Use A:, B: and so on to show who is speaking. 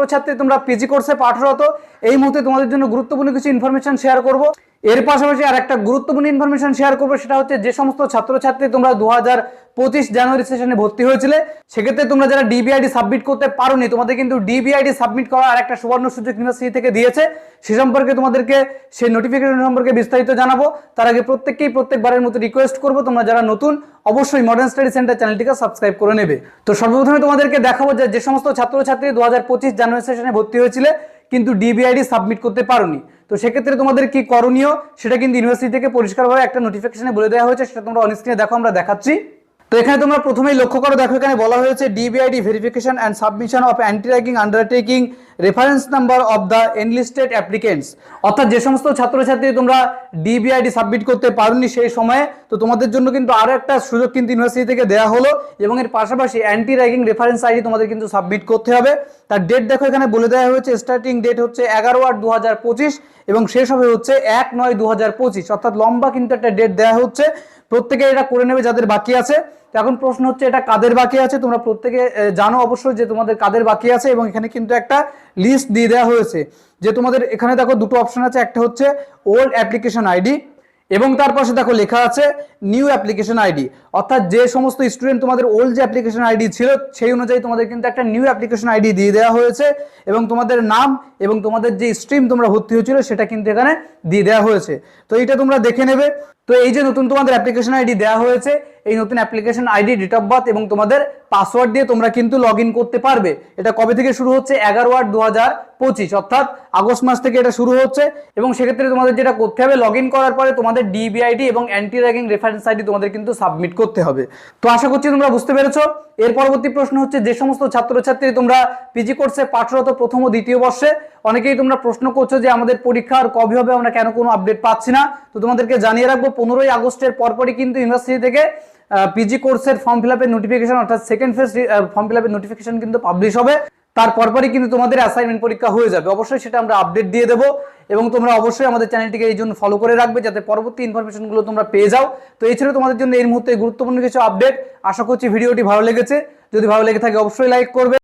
A: ছাত্রছাত্রী তোমরা পিজি কোর্সে পাঠরত। এই মুহূর্তে তোমাদের জন্য গুরুত্বপূর্ণ কিছু ইনফরমেশন শেয়ার করব। এর পাশাপাশি আর একটা গুরুত্বপূর্ণ ইনফরমেশন শেয়ার করব, সেটা হচ্ছে যে সমস্ত ছাত্রছাত্রী তোমরা দু হাজার পঁচিশ জানুয়ারি সেশনে ভর্তি হয়েছিলে, সেক্ষেত্রে তোমরা যারা ডিবিআইডি সাবমিট করতে পারোনি, তোমাদের কিন্তু ডিবিআইডি সাবমিট করার আর একটা সুবর্ণ সুযোগ ইউনিভার্সিটি থেকে দিয়েছে। সে সম্পর্কে তোমাদেরকে সেই নোটিফিকেশন সম্পর্কে বিস্তারিত জানাব। তার আগে প্রত্যেককেই প্রত্যেকবারের মতো রিকোয়েস্ট করব, তোমরা যারা নতুন, অবশ্যই মডার্ন স্টাডি সেন্টার চ্যানেলটিকে সাবস্ক্রাইব করে নেবে। তো সর্বপ্রথমে তোমাদেরকে দেখাবো যে যে সমস্ত ছাত্রছাত্রী দু হাজার পঁচিশ জানুয়ারি সেশনে ভর্তি হয়েছিলে, কিন্তু ডিবিআইডি সাবমিট করতে পারোনি। তো সেক্ষেত্রে তোমাদের কি করণীয়? সেটা কিন্তু ইউনিভার্সিটি থেকে পরিষ্কারভাবে একটা নোটিফিকেশনে বলে দেওয়া হয়েছে, সেটা তোমরা অনস্ক্রিনে দেখো, আমরা দেখাচ্ছি। তো এখানে তোমরা প্রথমেই লক্ষ্য করো, দেখো এখানে বলা হয়েছে DBID verification and submission of anti ragging undertaking reference number of the enlisted applicants অর্থাৎ যে সমস্ত ছাত্রছাত্রী তোমরা ডিবিআইডি সাবমিট করতে পারোনি সেই সময়ে, তো তোমাদের জন্য কিন্তু আরও একটা সুযোগ কিন্তু ইউনিভার্সিটি থেকে দেওয়া হলো এবং এর পাশাপাশি অ্যান্টি র্যাগিং রেফারেন্স আইডি তোমাদের কিন্তু সাবমিট করতে হবে। তার ডেট দেখো এখানে বলে দেওয়া হয়েছে স্টার্টিং ডেট হচ্ছে এগারো আট দু এবং শেষ হবে হচ্ছে এক নয় দু অর্থাৎ লম্বা কিন্তু একটা ডেট দেওয়া হচ্ছে। প্রত্যেকে এটা করে নেবে যাদের বাকি আছে। এখন প্রশ্ন হচ্ছে, এটা কাদের বাকি আছে? তোমরা প্রত্যেকে জানো অবশ্যই যে তোমাদের কাদের বাকি আছে এবং এখানে কিন্তু একটা লিস্ট দিয়ে দেওয়া হয়েছে যে তোমাদের এখানে দেখো দুটো অপশন আছে, একটা হচ্ছে ওল্ড অ্যাপ্লিকেশন আইডি এবং তার পাশে দেখো লেখা আছে নিউ অ্যাপ্লিকেশন আইডি অর্থাৎ যে সমস্ত স্টুডেন্ট তোমাদের ওল্ড যে অ্যাপ্লিকেশন আইডি ছিল, সেই অনুযায়ী তোমাদের কিন্তু একটা নিউ অ্যাপ্লিকেশন আইডি দিয়ে দেওয়া হয়েছে এবং তোমাদের নাম এবং তোমাদের যে স্ট্রিম তোমরা ভর্তি হয়েছিল, সেটা কিন্তু এখানে দিয়ে দেওয়া হয়েছে। তো এটা তোমরা দেখে নেবে। তো এই যে নতুন তোমাদের অ্যাপ্লিকেশন আইডি দেওয়া হয়েছে, এই নতুন application ID date of birth এবং তোমাদের পাসওয়ার্ড দিয়ে তোমরা কিন্তু লগ করতে পারবে। এটা কবে থেকে শুরু হচ্ছে? এগারো আট দু হাজার পঁচিশ, অর্থাৎ আগস্ট মাস থেকে এটা শুরু হচ্ছে এবং সেক্ষেত্রে তোমাদের যেটা করতে হবে লগ করার পরে তোমাদের ডিবিআইডি এবং অ্যান্টি র্যাগিং রেফারেন্স আইডি তোমাদের কিন্তু সাবমিট করতে হবে। তো আশা করছি তোমরা বুঝতে পেরেছ। এর পরবর্তী প্রশ্ন হচ্ছে, যে সমস্ত ছাত্রছাত্রী তোমরা পিজি কোর্সে পাঠরত প্রথম ও দ্বিতীয় বর্ষে, অনেকেই তোমরা প্রশ্ন করছ যে আমাদের পরীক্ষা আর কবে হবে, আমরা কেন কোনো আপডেট পাচ্ছি না? তো তোমাদেরকে জানিয়ে রাখব পনেরোই আগস্টের পরপরই কিন্তু ইউনিভার্সিটি থেকে পিজি কোর্সের ফর্ম ফিল আপের নোটিফিকেশন অর্থাৎ সেকেন্ড ফেজ ফর্ম ফিল আপের নোটিফিকেশন কিন্তু পাবলিশ হবে। তার পরপরই কিন্তু তোমাদের অ্যাসাইনমেন্ট পরীক্ষা হয়ে যাবে। অবশ্যই সেটা আমরা আপডেট দিয়ে দেবো এবং তোমরা অবশ্যই আমাদের চ্যানেলটিকে এই জন্য ফলো করে রাখবে যাতে পরবর্তী ইনফরমেশনগুলো তোমরা পেয়ে যাও। তো ছিল তোমাদের জন্য এই মুহূর্তে গুরুত্বপূর্ণ কিছু আপডেট আশা করছি ভিডিওটি ভালো লেগেছে। যদি ভালো লেগে থাকে অবশ্যই লাইক করবে।